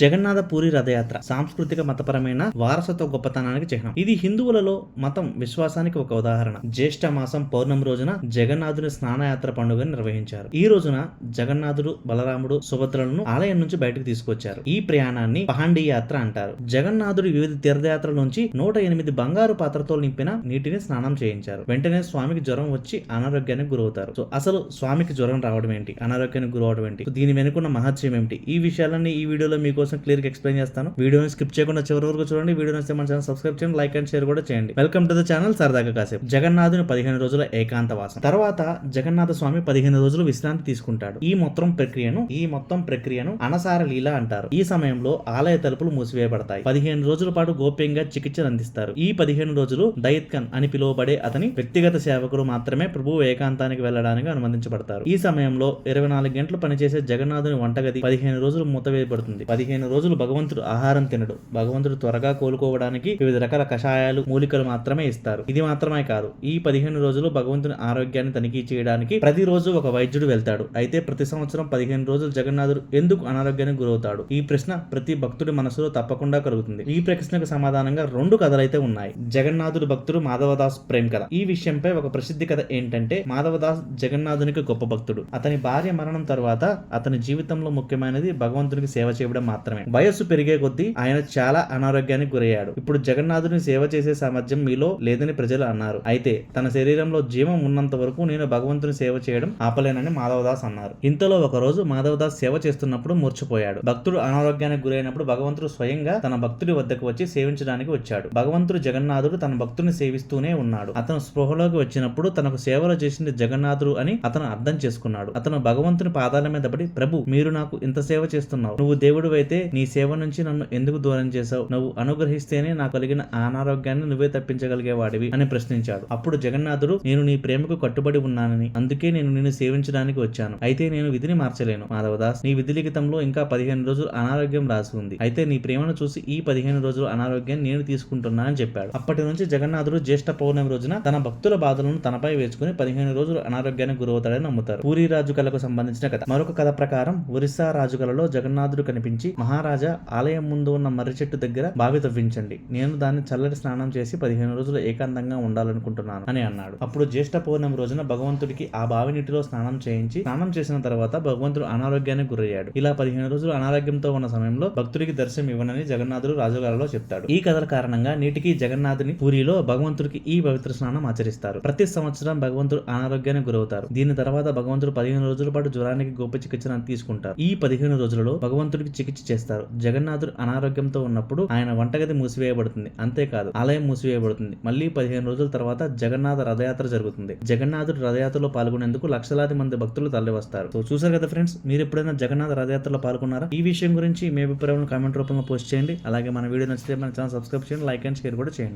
జగన్నాథ పూరి రథయాత్ర సాంస్కృతిక మతపరమైన వారసత్వ గొప్పతనానికి చిహ్నం. ఇది హిందువులలో మతం విశ్వాసానికి ఒక ఉదాహరణ. జ్యేష్ఠ మాసం పౌర్ణమి రోజున జగన్నాథుని స్నానయాత్ర పండుగను నిర్వహించారు. ఈ రోజున జగన్నాథుడు బలరాముడు సుభద్రలను ఆలయం నుంచి బయటకు తీసుకొచ్చారు. ఈ ప్రయాణాన్ని పహాండి యాత్ర అంటారు. జగన్నాథుడు వివిధ తీర్థయాత్రల నుంచి నూట ఎనిమిది బంగారు పాత్రతో నింపిన నీటిని స్నానం చేయించారు. వెంటనే స్వామికి జ్వరం వచ్చి అనారోగ్యానికి గురవుతారు. సో అసలు స్వామికి జ్వరం రావడం ఏంటి? అనారోగ్యానికి గురవడం ఏంటి? దీని వెనుకున్న మహత్యం ఏమిటి? ఈ విషయాలన్నీ ఈ వీడియోలో మీకు మీకోసం క్లియర్గా ఎక్స్ప్లెయిన్ చేస్తాను. వీడియోని స్కిప్ చేయకుండా చివరి వరకు చూడండి. వీడియో నచ్చితే మన ఛానల్ సబ్స్క్రైబ్ చేయండి లైక్ అండ్ షేర్ కూడా చేయండి. వెల్కమ్ టు ద ఛానల్ సరదాగా కాసేపు. జగన్నాథుని పదిహేను రోజుల ఏకాంతవాసం తర్వాత జగన్నాథ స్వామి పదిహేను రోజులు విశ్రాంతి తీసుకుంటాడు. ఈ మొత్తం ప్రక్రియను ఈ మొత్తం ప్రక్రియను అనసార లీల అంటారు. ఈ సమయంలో ఆలయ తలుపులు మూసివేయబడతాయి. పదిహేను రోజుల పాటు గోప్యంగా చికిత్సను అందిస్తారు. ఈ పదిహేను రోజులు దయత్కన్ అని పిలువబడే అతని వ్యక్తిగత సేవకుడు మాత్రమే ప్రభు ఏకాంతానికి వెళ్ళడానికి అనుమతించబడతారు. ఈ సమయంలో ఇరవై నాలుగు గంటలు పనిచేసే జగన్నాథుని వంటగది పదిహేను రోజులు మూతవేయబడుతుంది. పదిహేను రోజులు భగవంతుడు ఆహారం తినడు. భగవంతుడు త్వరగా కోలుకోవడానికి వివిధ రకాల కషాయాలు మూలికలు మాత్రమే ఇస్తారు. ఇది మాత్రమే కాదు ఈ పదిహేను రోజులు భగవంతుని ఆరోగ్యాన్ని తనిఖీ చేయడానికి ప్రతిరోజు ఒక వైద్యుడు వెళ్తాడు. అయితే ప్రతి సంవత్సరం పదిహేను రోజులు జగన్నాథుడు ఎందుకు అనారోగ్యానికి గురవుతాడు? ఈ ప్రశ్న ప్రతి భక్తుడి మనసులో తప్పకుండా కలుగుతుంది. ఈ ప్రశ్నకు సమాధానంగా రెండు కథలైతే ఉన్నాయి. జగన్నాథుడు భక్తుడు మాధవదాస్ ప్రేమ్ కథ. ఈ విషయంపై ఒక ప్రసిద్ధి కథ ఏంటంటే మాధవదాస్ జగన్నాథునికి గొప్ప భక్తుడు. అతని భార్య మరణం తర్వాత అతని జీవితంలో ముఖ్యమైనది భగవంతునికి సేవ చేయడం మాత్రం మాత్రమే. వయస్సు పెరిగే కొద్దీ ఆయన చాలా అనారోగ్యానికి గురయ్యాడు. ఇప్పుడు జగన్నాథుని సేవ చేసే సామర్థ్యం మీలో లేదని ప్రజలు అన్నారు. అయితే తన శరీరంలో జీవం ఉన్నంత వరకు నేను భగవంతుని సేవ చేయడం ఆపలేనని మాధవదాస్ అన్నారు. ఇంతలో ఒక రోజు మాధవదాస్ సేవ చేస్తున్నప్పుడు మూర్చిపోయాడు భక్తుడు అనారోగ్యానికి గురైనప్పుడు భగవంతుడు స్వయంగా తన భక్తుడి వద్దకు వచ్చి సేవించడానికి వచ్చాడు. భగవంతుడు జగన్నాథుడు తన భక్తుని సేవిస్తూనే ఉన్నాడు. అతను స్పృహలోకి వచ్చినప్పుడు తనకు సేవలు చేసింది జగన్నాథుడు అని అతను అర్థం చేసుకున్నాడు. అతను భగవంతుని పాదాల మీద పడి ప్రభు మీరు నాకు ఇంత సేవ చేస్తున్నావు. నువ్వు దేవుడు అయితే అయితే నీ సేవ నుంచి నన్ను ఎందుకు దూరం చేశావు? నువ్వు అనుగ్రహిస్తేనే నాకు కలిగిన అనారోగ్యాన్ని నువ్వే తప్పించగలిగేవాడివి అని ప్రశ్నించాడు. అప్పుడు జగన్నాథుడు నేను నీ ప్రేమకు కట్టుబడి ఉన్నానని అందుకే నేను నిన్ను సేవించడానికి వచ్చాను. అయితే నేను విధిని మార్చలేను. మాధవదాస్ నీ విధి లిఖితంలో ఇంకా పదిహేను రోజులు అనారోగ్యం రాసి ఉంది. అయితే నీ ప్రేమను చూసి ఈ పదిహేను రోజులు అనారోగ్యం నేను తీసుకుంటున్నా అని చెప్పాడు. అప్పటి నుంచి జగన్నాథుడు జ్యేష్ఠ పౌర్ణమి రోజున తన భక్తుల బాధలను తనపై వేసుకుని పదిహేను రోజులు అనారోగ్యానికి గురవుతాడని నమ్ముతారు. పూరి రాజు కళకు సంబంధించిన కథ. మరొక కథ ప్రకారం ఒరిస్సా రాజు కళలో జగన్నాథుడు కనిపించి మహారాజా ఆలయం ముందు ఉన్న మర్రి చెట్టు దగ్గర బావి తవ్వించండి. నేను దాన్ని చల్లటి స్నానం చేసి పదిహేను రోజులు ఏకాంతంగా ఉండాలనుకుంటున్నాను అని అన్నాడు. అప్పుడు జ్యేష్ఠ పౌర్ణమి రోజున భగవంతుడికి ఆ బావి నీటిలో స్నానం చేయించి స్నానం చేసిన తర్వాత భగవంతుడు అనారోగ్యానికి గురయ్యాడు. ఇలా పదిహేను రోజులు అనారోగ్యంతో ఉన్న సమయంలో భక్తుడికి దర్శనం ఇవ్వనని జగన్నాథుడు రాజుగారిలో చెప్తాడు. ఈ కథల కారణంగా నీటికి జగన్నాథుని పూరిలో భగవంతుడికి ఈ పవిత్ర స్నానం ఆచరిస్తారు. ప్రతి సంవత్సరం భగవంతుడు అనారోగ్యానికి గురవుతారు. దీని తర్వాత భగవంతుడు పదిహేను రోజుల పాటు జ్వరానికి గోప చికిత్సను తీసుకుంటారు. ఈ పదిహేను రోజులలో భగవంతుడికి చికిత్స చేస్తారు. జగన్నాథుడు అనారోగ్యంతో ఉన్నప్పుడు ఆయన వంటగది మూసివేయబడుతుంది. అంతేకాదు ఆలయం మూసివేయబడుతుంది. మళ్ళీ పదిహేను రోజుల తర్వాత జగన్నాథ రథయాత్ర జరుగుతుంది. జగన్నాథుడు రథయాత్రలో పాల్గొనేందుకు లక్షలాది మంది భక్తులు తరలివస్తారు. సో చూసారు కదా ఫ్రెండ్స్ మీరు ఎప్పుడైనా జగన్నాథ రథయాత్రలో పాల్గొన్నారా? ఈ విషయం గురించి మీ అభిప్రాయం కామెంట్ రూపంలో పోస్ట్ చేయండి. అలాగే మన వీడియో నచ్చితే మన ఛానల్ సబ్స్క్రైబ్ చేయండి లైక్ అండ్ షేర్ కూడా చేయండి.